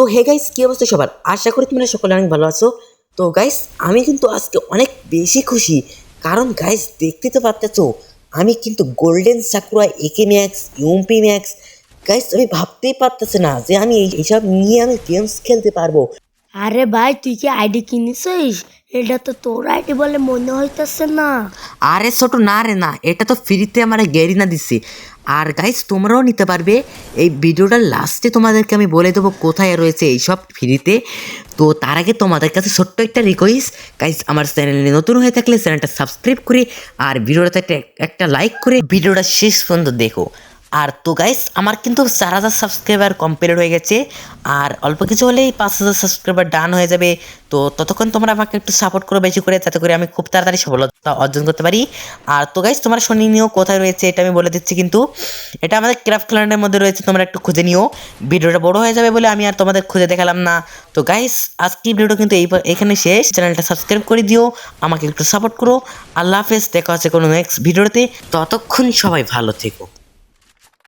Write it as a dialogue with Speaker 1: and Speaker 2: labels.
Speaker 1: তো hey guys কী অবস্থা সবার? আশা করি তোমরা সকলে অনেক ভালো আছো। তো গাইস আমি কিন্তু আজকে অনেক বেশি খুশি। কারণ গাইস দেখতে তো পারতেছো, আমি কিন্তু গোল্ডেন সাকুরা একে ম্যাক্স ইউমপি ম্যাক্স গাইস আমি ভাবতেই পারতেছি না যে আমি এইসব নিয়ে আমি গেমস খেলতে পারব।
Speaker 2: আরে ভাই, তুই কি আইডি কিনেছিস? এটা তো তোর আইডি বলে মনে হইতেছে না।
Speaker 1: আরে ছোট, না রে, না। এটা তো ফ্রিতে আমার গেরিনা দিচ্ছে আর গাইস তোমরাও নিতে পারবে। এই ভিডিওটার লাস্টে তোমাদেরকে আমি বলে দেবো কোথায় রয়েছে এইসব ফ্রিতে। তো তার আগে তোমাদের কাছে ছোট্ট একটা রিকোয়েস্ট গাইস আমার চ্যানেলে নতুন হয়ে থাকলে চ্যানেলটা সাবস্ক্রাইব করে আর ভিডিওটাতে একটা লাইক করে ভিডিওটা শেষ পর্যন্ত দেখো। আর তো গাইস আমার কিন্তু চার হাজার সাবস্ক্রাইবার কমপ্লিট হয়ে গেছে, আর অল্প কিছু হলেই পাঁচ হাজার সাবস্ক্রাইবার ডান হয়ে যাবে। তো ততক্ষণ তোমরা আমাকে একটু সাপোর্ট করো বেশি করে, যাতে করে আমি খুব তাড়াতাড়ি সফলতা অর্জন করতে পারি। আর তো গাইস তোমার শনি নিও কোথায় রয়েছে এটা আমি বলে দিচ্ছি কিন্তু, এটা আমাদের ক্রাফট ক্যালেন্ডারের মধ্যে রয়েছে, তোমরা একটু খুঁজে নিও। ভিডিওটা বড় হয়ে যাবে বলে আমি আর তোমাদের খুঁজে দেখালাম না। তো গাইস আজকের ভিডিওটা কিন্তু এই এখানে শেষ। চ্যানেলটা সাবস্ক্রাইব করে দিও, আমাকে একটু সাপোর্ট করো। আল্লাহ হাফেজ, দেখা হচ্ছে কোনো নেক্সট ভিডিওতে। ততক্ষণ সবাই ভালো থেকো।